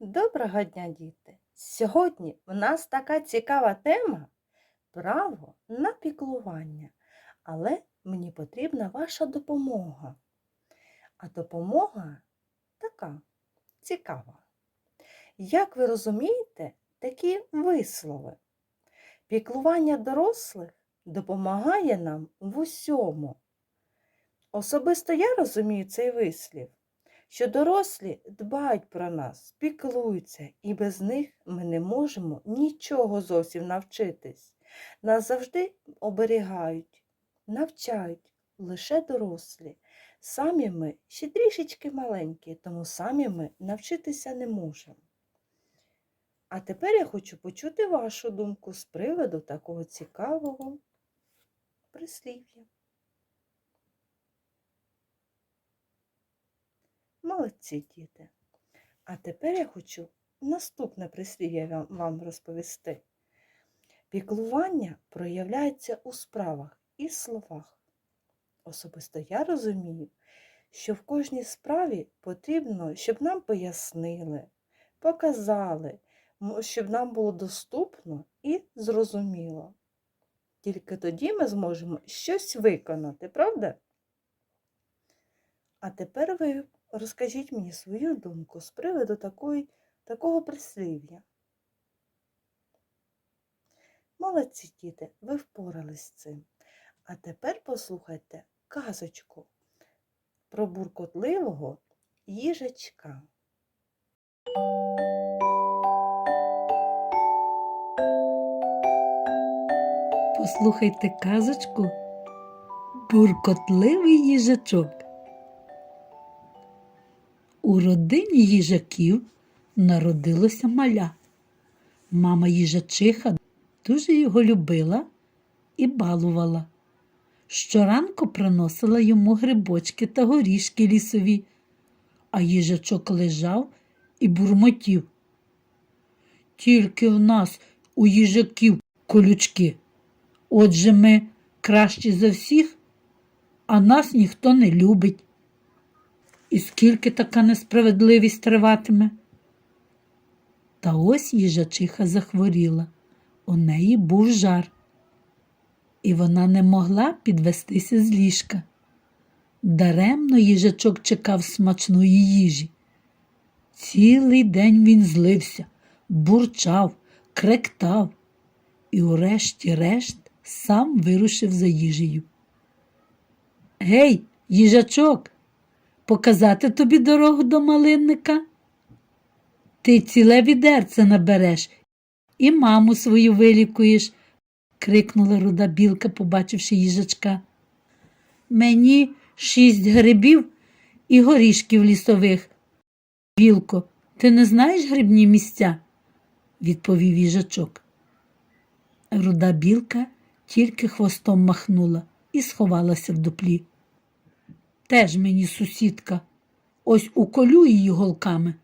Доброго дня, діти! Сьогодні в нас така цікава тема право на піклування. Але мені потрібна ваша допомога. А допомога така цікава. Як ви розумієте, такі вислови? Піклування дорослих допомагає нам в усьому. Особисто я розумію цей вислів що дорослі дбають про нас, піклуються, і без них ми не можемо нічого зовсім навчитись. Нас завжди оберігають, навчають лише дорослі. Самі ми ще трішечки маленькі, тому самі ми навчитися не можемо. А тепер я хочу почути вашу думку з приводу такого цікавого прислів'я. Молодці діти. А тепер я хочу наступне прислів'я вам, розповісти. Піклування проявляється у справах і словах. Особисто я розумію, що в кожній справі потрібно, щоб нам пояснили, показали, щоб нам було доступно і зрозуміло. Тільки тоді ми зможемо щось виконати, правда? А тепер ви розкажіть мені свою думку з приводу такої, такого прислів'я. Молодці діти, ви впорались з цим. А тепер послухайте казочку про буркотливого їжачка. Послухайте казочку Буркотливий їжачок. У родині їжаків народилося маля. Мама їжачиха дуже його любила і балувала. Щоранку приносила йому грибочки та горішки лісові, а їжачок лежав і бурмотів. Тільки в нас у їжаків колючки. Отже, ми кращі за всіх, а нас ніхто не любить. І скільки така несправедливість триватиме? Та ось їжачиха захворіла. У неї був жар, і вона не могла підвестися з ліжка. Даремно їжачок чекав смачної їжі. Цілий день він злився, бурчав, кректав і, урешті-решт, сам вирушив за їжею. Гей, їжачок, показати тобі дорогу до малинника? Ти ціле відерце набереш і маму свою вилікуєш, крикнула руда білка, побачивши їжачка. Мені шість грибів і горішків лісових. Білко, ти не знаєш грибні місця? відповів їжачок. Руда білка тільки хвостом махнула і сховалася в дуплі. Теж мені сусідка, ось уколю її голками,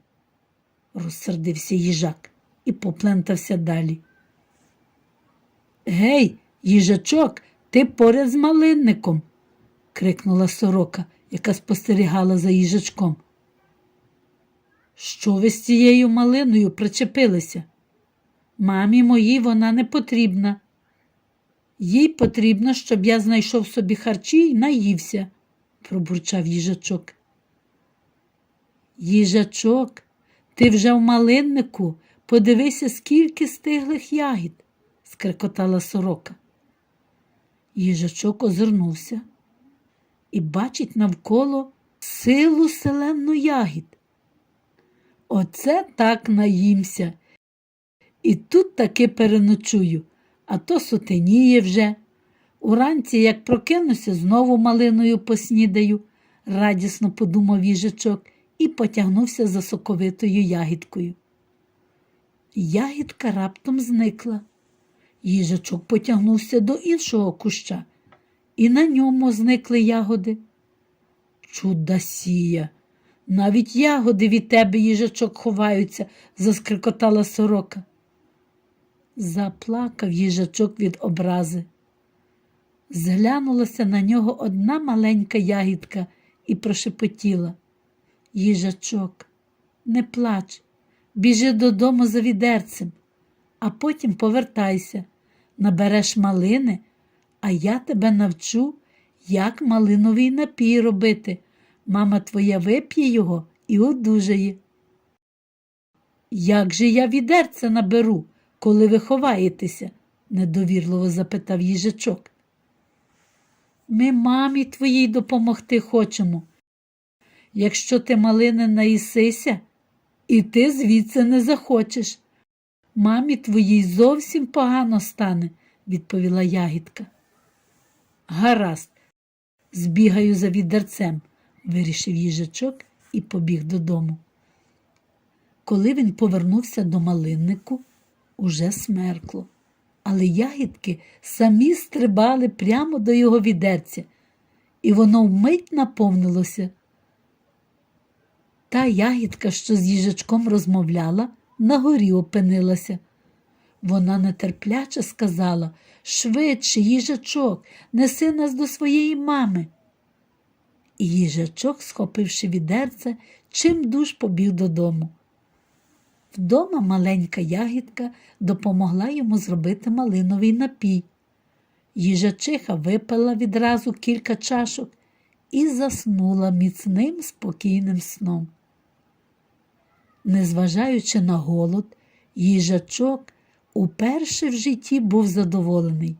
розсердився їжак і поплентався далі. Гей, їжачок, ти поряд з малинником, крикнула сорока, яка спостерігала за їжачком. Що ви з цією малиною причепилися? Мамі моїй вона не потрібна. Їй потрібно, щоб я знайшов собі харчі і наївся, пробурчав їжачок. Їжачок, ти вже в малиннику, подивися, скільки стиглих ягід, скрикотала сорока. Їжачок озирнувся і бачить навколо силу селенну ягід. Оце так наїмся. І тут таки переночую, а то сутеніє вже. Уранці, як прокинуся, знову малиною поснідаю, радісно подумав їжачок і потягнувся за соковитою ягідкою. Ягідка раптом зникла. Їжачок потягнувся до іншого куща, і на ньому зникли ягоди. Чудасія! Навіть ягоди від тебе, їжачок, ховаються, заскрикотала сорока. Заплакав їжачок від образи. Зглянулася на нього одна маленька ягідка і прошепотіла. Їжачок, не плач, біжи додому за відерцем, а потім повертайся, набереш малини, а я тебе навчу, як малиновий напій робити. Мама твоя вип'є його і одужає. Як же я відерце наберу, коли ви ховаєтеся? недовірливо запитав їжачок. Ми мамі твоїй допомогти хочемо. Якщо ти малини наїсися, і ти звідси не захочеш. Мамі твоїй зовсім погано стане, відповіла ягідка. Гаразд, збігаю за відерцем, вирішив їжачок і побіг додому. Коли він повернувся до малиннику, уже смеркло, але ягідки самі стрибали прямо до його відерця, і воно вмить наповнилося. Та ягідка, що з їжачком розмовляла, на горі опинилася. Вона нетерпляче сказала Швидше, їжачок, неси нас до своєї мами. І їжачок, схопивши відерце, чим душ побіг додому. Вдома маленька ягідка допомогла йому зробити малиновий напій. Їжачиха випила відразу кілька чашок і заснула міцним спокійним сном. Незважаючи на голод, їжачок уперше в житті був задоволений.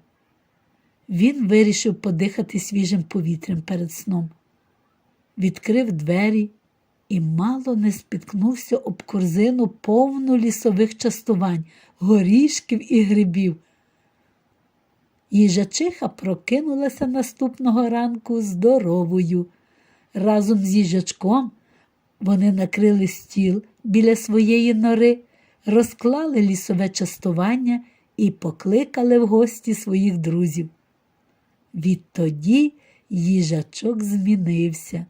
Він вирішив подихати свіжим повітрям перед сном, відкрив двері і мало не спіткнувся об корзину повну лісових частувань, горішків і грибів. Їжачиха прокинулася наступного ранку здоровою. Разом з їжачком вони накрили стіл біля своєї нори, розклали лісове частування і покликали в гості своїх друзів. Відтоді їжачок змінився.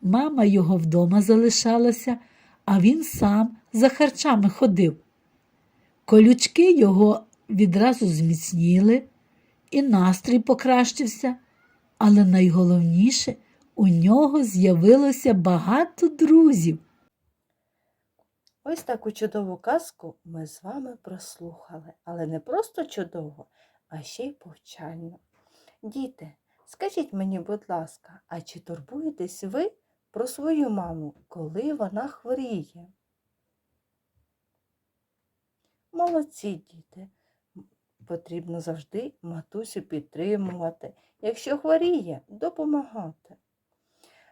Мама його вдома залишалася, а він сам за харчами ходив. Колючки його відразу зміцніли, і настрій покращився, але найголовніше у нього з'явилося багато друзів. Ось таку чудову казку ми з вами прослухали, але не просто чудово, а ще й повчально. Діти, скажіть мені, будь ласка, а чи турбуєтесь ви про свою маму, коли вона хворіє? Молодці, діти. Потрібно завжди матусю підтримувати. Якщо хворіє, допомагати.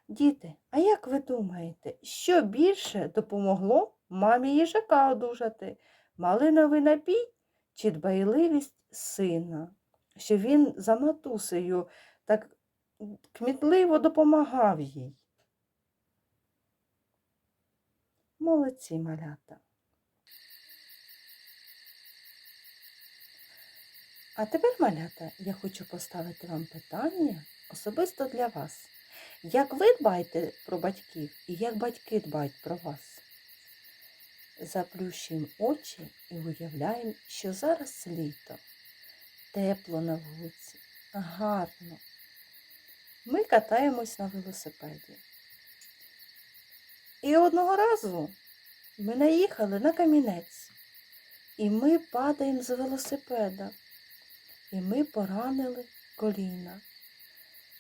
Діти, а як ви думаєте, що більше допомогло мамі їжака одужати? Малиновий напій чи дбайливість сина? Що він за матусею так кмітливо допомагав їй? Молодці малята. А тепер, малята, я хочу поставити вам питання особисто для вас. Як ви дбаєте про батьків і як батьки дбають про вас? Заплющуємо очі і уявляємо, що зараз літо, тепло на вулиці, гарно. Ми катаємось на велосипеді. І одного разу ми наїхали на камінець, і ми падаємо з велосипеда, і ми поранили коліна.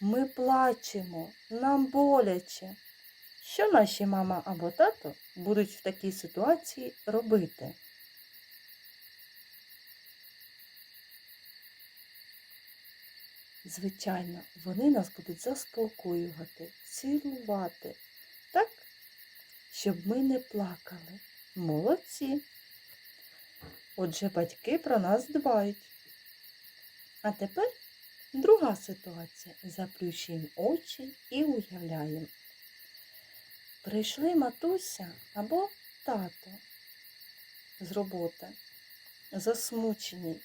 Ми плачемо, нам боляче. Що наші мама або тато будуть в такій ситуації робити? Звичайно, вони нас будуть заспокоювати, цілувати, так, щоб ми не плакали. Молодці. Отже, батьки про нас дбають. А тепер Друга ситуація. Заплющуємо очі і уявляємо. Прийшли матуся або тато з роботи, засмучені,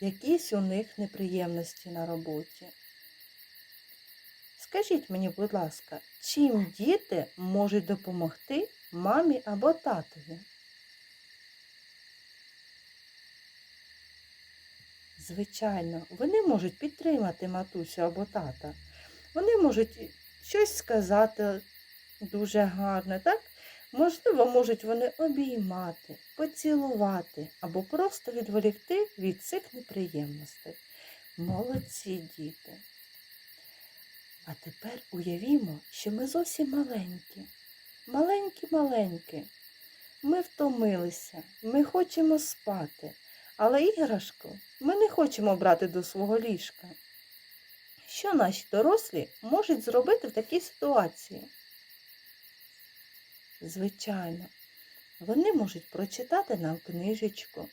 якісь у них неприємності на роботі. Скажіть мені, будь ласка, чим діти можуть допомогти мамі або татові? Звичайно, вони можуть підтримати матусю або тата. Вони можуть щось сказати дуже гарне, так? Можливо, можуть вони обіймати, поцілувати або просто відволікти від цих неприємностей. Молодці діти. А тепер уявімо, що ми зовсім маленькі. Маленькі-маленькі. Ми втомилися, ми хочемо спати, але іграшку ми не хочемо брати до свого ліжка. Що наші дорослі можуть зробити в такій ситуації? Звичайно, вони можуть прочитати нам книжечку,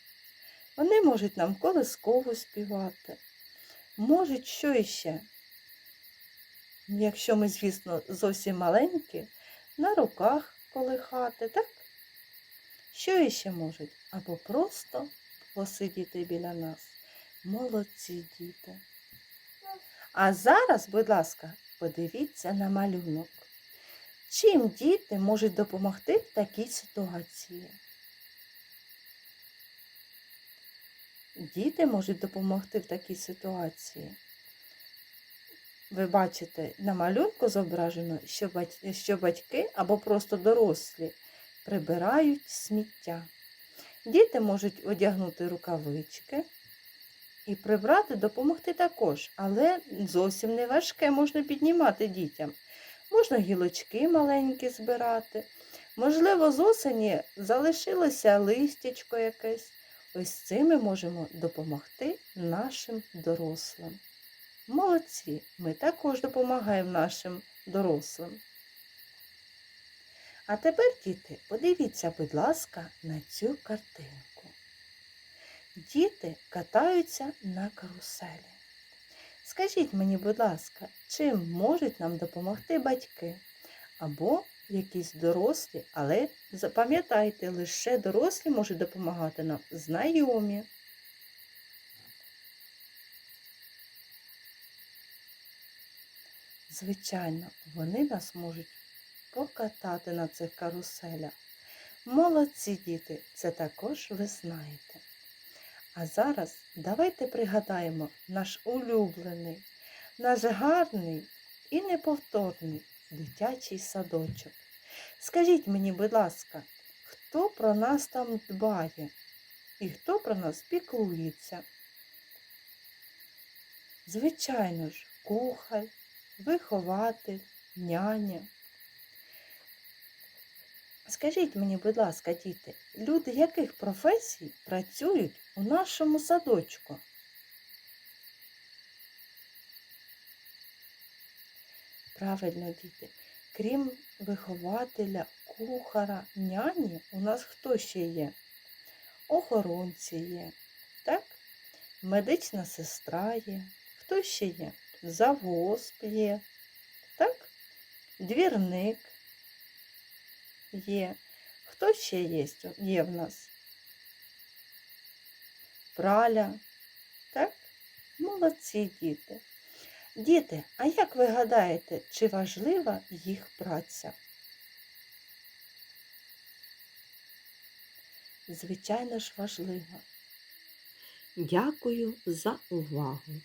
вони можуть нам колискову співати, можуть що іще, якщо ми, звісно, зовсім маленькі, на руках колихати, так? Що іще можуть? Або просто посидіти біля нас. Молодці діти. А зараз, будь ласка, подивіться на малюнок. Чим діти можуть допомогти в такій ситуації? Діти можуть допомогти в такій ситуації. Ви бачите, на малюнку зображено, що бать- що батьки або просто дорослі прибирають сміття. Діти можуть одягнути рукавички і прибрати допомогти також, але зовсім не важке можна піднімати дітям. Можна гілочки маленькі збирати. Можливо, з осені залишилося листячко якесь. Ось цим ми можемо допомогти нашим дорослим. Молодці, ми також допомагаємо нашим дорослим. А тепер, діти, подивіться, будь ласка, на цю картинку. Діти катаються на каруселі. Скажіть мені, будь ласка, чим можуть нам допомогти батьки або якісь дорослі, але запам'ятайте, лише дорослі можуть допомагати нам знайомі. Звичайно, вони нас можуть покатати на цих каруселях. Молодці діти, це також ви знаєте. А зараз давайте пригадаємо наш улюблений, наш гарний і неповторний дитячий садочок. Скажіть мені, будь ласка, хто про нас там дбає і хто про нас піклується? Звичайно ж, кухар, вихователь, няня. Скажіть мені, будь ласка, діти, люди яких професій працюють у нашому садочку? Правильно, діти. Крім вихователя, кухара, няні, у нас хто ще є? Охоронці є, так? Медична сестра є. Хто ще є? Завосп є, так? Двірник є. Хто ще є, є в нас? Праля, так? Молодці діти. Діти, а як ви гадаєте, чи важлива їх праця? Звичайно ж важлива. Дякую за увагу.